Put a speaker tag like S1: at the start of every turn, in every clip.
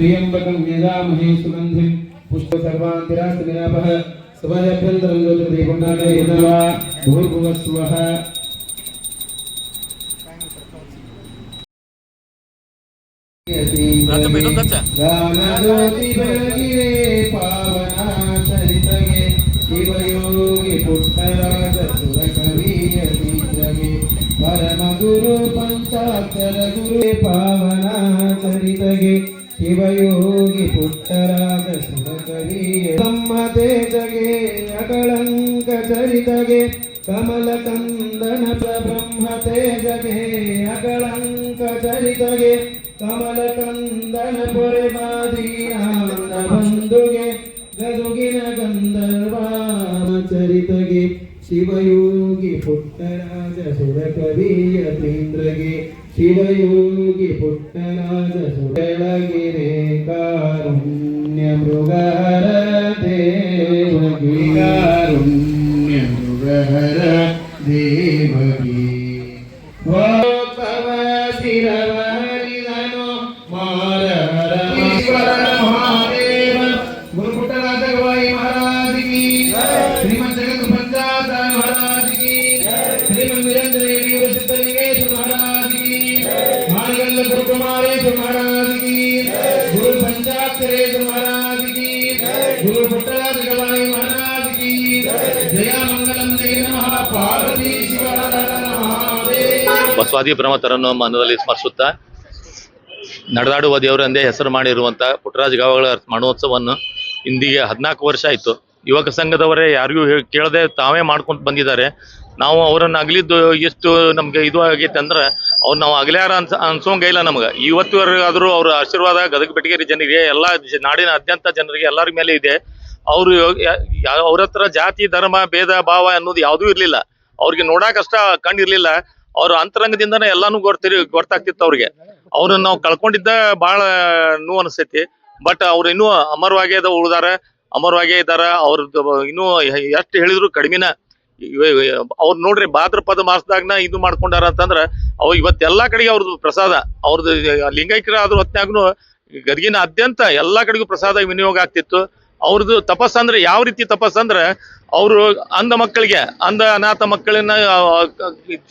S1: त्र्यम्बकं यजामहे सुगन्धिं पुष्पसर्वान्तिरास्तमिनापः सुभयभ्यन्तरं ज्योतिर्दीपन्नादेवा भूर्भुवस्वः
S2: दानज्योतिबलगिरे पावनाचरितये शिवयोगि
S1: पुत्रराजसुरकवीयतीत्रगे परमगुरु पञ्चाक्षरगुरु पावनाचरितगे ಪುಟ್ಟರಾಜ ಸುರ ಕವಿಯ ಶೀಘ್ರಗೆ ಪರಮ ಗುರು ಪಂಚಾಕ್ಷರ ಗುರು ಪಾವನಾಚರಿತಗೆ ಶಿವಯೋಗಿ ಪುಟ್ಟರಾಜ ಸುರ ಕವಿಯ ತಮ್ಮ ತೇಜಗೆ ಅಕಳಂಕ ಚರಿತಗೆ ಕಮಲ ಕಂದನ ಬ್ರಹ್ಮ ತೇಜಗೆ ಅಕಳಂಕ ಚರಿತಗೆ ಕಮಲ ಕಂದನ ಪೊರೆ ಮಾದೀನಾಂದ ಬಂಧುಗೆ ಗದುಗಿನ ಗಂಧರ್ವ ಚರಿತಗೆ ಶಿವಯೋಗಿ ಪುಟ್ಟರಾಜ ಸುರ ಕವಿಯ ತೀಂದ್ರಗೆ ಶಿವಯೋಗಿ ಪುಟ್ಟರಾಜ ಸುರಳಗಿರೆ ಕಾರುಣ್ಯ ಮೃಗಹರ ಜಯ ನಮಃ. ಪಾರ್ವತಿ ಶಿವ ಹರ ಹರ ಮಹಾದೇವ.
S2: ಬಸವಾದಿ ಬ್ರಹ್ಮತರನ್ನು ಮನದಲ್ಲಿ ಸ್ಮರಿಸುತ್ತಾ, ನಡೆದಾಡುವ ದೇವರೆಂದೇ ಹೆಸರು ಮಾಡಿರುವಂಥ ಪುಟ್ಟರಾಜ ಗಾವಗಳ ಮಣೋತ್ಸವವನ್ನು ಇಂದಿಗೆ ಹದಿನಾಲ್ಕು ವರ್ಷ ಆಯಿತು. ಯುವಕ ಸಂಘದವರೇ, ಯಾರಿಗೂ ಕೇಳದೆ ತಾವೇ ಮಾಡ್ಕೊಂಡು ಬಂದಿದ್ದಾರೆ. ನಾವು ಅವರನ್ನು ಅಗಲಿದ್ದು ಎಷ್ಟು ನಮಗೆ ಇದು ಆಗೈತೆ ಅಂದ್ರೆ ಅವ್ರು ನಾವು ಅಗಲ್ಯಾರ ಅನ್ಸ ಅನ್ಸೋಂಗಿಲ್ಲ ನಮ್ಗೆ. ಇವತ್ತುವರೆಗಾದರೂ ಅವ್ರ ಆಶೀರ್ವಾದ, ಗದಗ ಬೆಟಗೇರಿ ಜನರಿಗೆ, ಎಲ್ಲ ನಾಡಿನ ಅತ್ಯಂತ ಜನರಿಗೆ ಎಲ್ಲರ ಮೇಲೆ ಇದೆ. ಅವರು ಅವ್ರ ಹತ್ರ ಜಾತಿ, ಧರ್ಮ, ಭೇದ, ಭಾವ ಅನ್ನೋದು ಯಾವುದೂ ಇರಲಿಲ್ಲ. ಅವ್ರಿಗೆ ನೋಡಾಕಷ್ಟ ಕಂಡು ಇರ್ಲಿಲ್ಲ. ಅವ್ರ ಅಂತರಂಗದಿಂದನೇ ಎಲ್ಲಾನು ಗೊತ್ತಿರಿ ಗೊತ್ತಾಗ್ತಿತ್ತು ಅವ್ರಿಗೆ. ಅವ್ರನ್ನ ನಾವು ಕಳ್ಕೊಂಡಿದ್ದ ಬಹಳ ನೋವು ಅನಿಸ್ತೈತಿ ಬಟ್ ಅವ್ರು ಇನ್ನೂ ಅಮರವಾಗೇ ಉಳ್ದಾರ, ಅಮರವಾಗೇ ಇದಾರ ಅವ್ರದ್ದು ಇನ್ನೂ ಎಷ್ಟು ಹೇಳಿದ್ರು ಕಡಿಮೆನ ಅವ್ರು ನೋಡ್ರಿ ಭಾದ್ರಪದ ಮಾಸದಾಗ್ನ ಇದು ಮಾಡ್ಕೊಂಡಾರ ಅಂತಂದ್ರ, ಅವ್ ಇವತ್ತೆಲ್ಲಾ ಕಡೆಗೆ ಅವ್ರದ್ದು ಪ್ರಸಾದ ಅವ್ರದ್ದು ಲಿಂಗೈಕ್ಯರ ಆದ್ರ ಹೊತ್ನಾಗ್ನು ಗದಗಿನ ಅತ್ಯಂತ ಎಲ್ಲಾ ಕಡೆಗೂ ಪ್ರಸಾದ ವಿನಿಯೋಗ ಆಗ್ತಿತ್ತು. ಅವ್ರದ್ದು ತಪಸ್ ಅಂದ್ರೆ ಯಾವ ರೀತಿ ತಪಸ್ ಅಂದ್ರೆ, ಅವರು ಅಂಧ ಮಕ್ಕಳಿಗೆ, ಅಂಧ ಅನಾಥ ಮಕ್ಕಳನ್ನ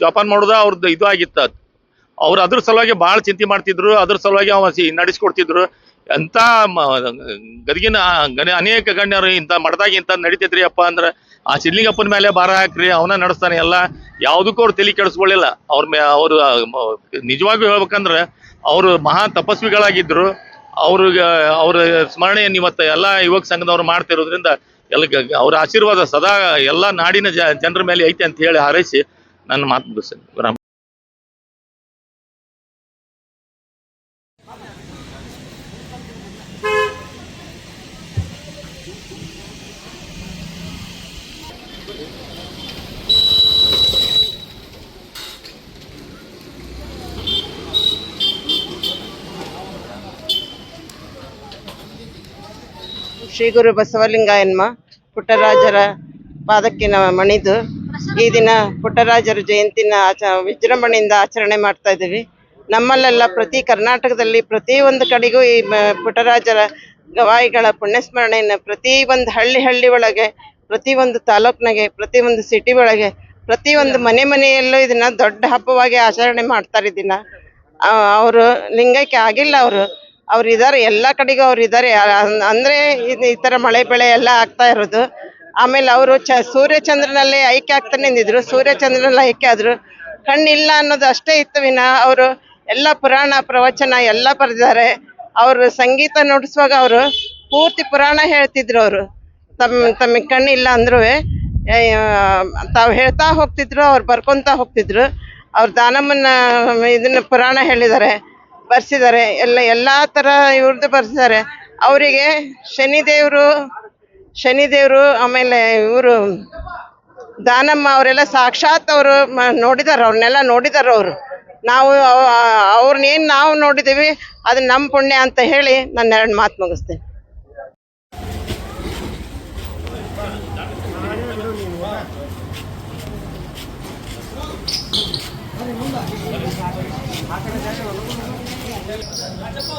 S2: ಜಪಾನ್ ಮಾಡೋದ ಅವ್ರದ್ದು ಇದು ಆಗಿತ್ತ. ಅವ್ರು ಅದ್ರ ಸಲುವಾಗಿ ಬಹಳ ಚಿಂತೆ ಮಾಡ್ತಿದ್ರು, ಅದ್ರ ಸಲುವಾಗಿ ಅವ ನಡೆಸ್ಕೊಡ್ತಿದ್ರು. ಎಂತ ಗದಗಿನ, ಗಣ, ಅನೇಕ ಗಣ್ಯರು ಇಂಥ ಮಠದಾಗ ಇಂಥ ನಡಿತೈತ್ರಿ ಅಪ್ಪ ಅಂದ್ರ ಆ ಸಿದ್ಲಿಂಗಪ್ಪನ ಮೇಲೆ ಭಾರ ಹಾಕ್ರಿ, ಅವನ ನಡೆಸ್ತಾನೆ ಎಲ್ಲ. ಯಾವುದಕ್ಕೂ ಅವ್ರು ತಲೆ ಕೆಡಿಸ್ಕೊಳ್ಳಿಲ್ಲ. ಅವ್ರ ಮೇ ಅವರು ನಿಜವಾಗ್ಲೂ ಹೇಳ್ಬೇಕಂದ್ರೆ ಅವರು ಮಹಾ ತಪಸ್ವಿಗಳಾಗಿದ್ರು. ಅವ್ರಿಗೆ, ಅವ್ರ ಸ್ಮರಣೆಯನ್ನು ಇವತ್ತು ಎಲ್ಲ ಯುವಕ ಸಂಘದವ್ರು ಮಾಡ್ತಿರೋದ್ರಿಂದ ಎಲ್ಲ ಅವರ ಆಶೀರ್ವಾದ ಸದಾ ಎಲ್ಲ ನಾಡಿನ ಜನರ ಮೇಲೆ ಐತೆ ಅಂತ ಹೇಳಿ ಹಾರೈಸಿ ನನ್ನ ಮಾತು ಮುಗಿಸ್ತೇನೆ.
S3: ಶ್ರೀ ಗುರು ಬಸವಲಿಂಗಾಯನ್ಮ ಪುಟ್ಟರಾಜರ ಪಾದಕ್ಕೆ ಮಣಿದು ಈ ದಿನ ಪುಟ್ಟರಾಜರ ಜಯಂತಿನ ಆಚ ವಿಜೃಂಭಣೆಯಿಂದ ಆಚರಣೆ ಮಾಡ್ತಾ ಇದ್ದೀವಿ. ನಮ್ಮಲ್ಲೆಲ್ಲ ಪ್ರತಿ ಕರ್ನಾಟಕದಲ್ಲಿ ಪ್ರತಿ ಒಂದು ಕಡೆಗೂ ಈ ಪುಟ್ಟರಾಜರ ಗವಾಯಿಗಳ ಪುಣ್ಯಸ್ಮರಣೆಯನ್ನು ಪ್ರತಿ ಒಂದು ಹಳ್ಳಿ ಹಳ್ಳಿ ಒಳಗೆ ಪ್ರತಿ ಒಂದು ತಾಲೂಕ್ನಾಗೆ ಪ್ರತಿ ಒಂದು ಸಿಟಿ ಒಳಗೆ ಪ್ರತಿಯೊಂದು ಮನೆ ಮನೆಯಲ್ಲೂ ಇದನ್ನ ದೊಡ್ಡ ಹಬ್ಬವಾಗಿ ಆಚರಣೆ ಮಾಡ್ತಾರೆ ಇದನ್ನ ಅವರು ಲಿಂಗೈಕ್ಯ ಆಗಿಲ್ಲ ಅವರು. ಅವ್ರು ಇದಾರೆ ಎಲ್ಲ ಕಡೆಗೂ ಅವ್ರು ಇದ್ದಾರೆ ಅಂದರೆ ಈ ತರ ಮಳೆ ಬೆಳೆ ಎಲ್ಲ ಆಗ್ತಾ ಇರೋದು. ಆಮೇಲೆ ಅವರು ಚ ಸೂರ್ಯಚಂದ್ರನಲ್ಲಿ ಐಕ್ಯ ಆಗ್ತಾನೆ ನಿಂತಿದ್ರು ಸೂರ್ಯಚಂದ್ರನಲ್ಲಿ ಐಕ್ಯ ಆದ್ರು ಕಣ್ಣಿಲ್ಲ ಅನ್ನೋದು ಅಷ್ಟೇ ಇತ್ತು ವಿನ. ಅವರು ಎಲ್ಲ ಪುರಾಣ ಪ್ರವಚನ ಎಲ್ಲ ಬರೆದಿದ್ದಾರೆ. ಅವರು ಸಂಗೀತ ನುಡಿಸುವಾಗ ಅವರು ಪೂರ್ತಿ ಪುರಾಣ ಹೇಳ್ತಿದ್ರು ಅವರು. ತಮ್ಮ ತಮಗೆ ಕಣ್ಣಿಲ್ಲ ಅಂದ್ರೂ ತಾವು ಹೇಳ್ತಾ ಹೋಗ್ತಿದ್ರು, ಅವ್ರು ಬರ್ಕೊಂತ ಹೋಗ್ತಿದ್ರು. ಅವ್ರ ದಾನಮ್ಮನ ಇದನ್ನ ಪುರಾಣ ಹೇಳಿದ್ದಾರೆ, ಬರ್ಸಿದ್ದಾರೆ, ಎಲ್ಲ ಎಲ್ಲ ಥರ ಇವ್ರದ್ದು ಬರ್ಸಿದ್ದಾರೆ. ಅವರಿಗೆ ಶನಿದೇವರು ಶನಿದೇವರು, ಆಮೇಲೆ ಇವರು ದಾನಮ್ಮ ಅವರೆಲ್ಲ ಸಾಕ್ಷಾತ್ ಅವರು ನೋಡಿದಾರೆ ಅವ್ರನ್ನೆಲ್ಲ ನೋಡಿದಾರೆ ಅವರು. ನಾವು ಅವ್ರನ್ನೇನು ನಾವು ನೋಡಿದ್ದೀವಿ ಅದು ನಮ್ಮ ಪುಣ್ಯ ಅಂತ ಹೇಳಿ ನನ್ನ ಎರಡು ಮಾತು ಮುಗಿಸ್ತೇನೆ. 啊，那边有你娃。那你们的？啊，他们家的老公。啊，怎么？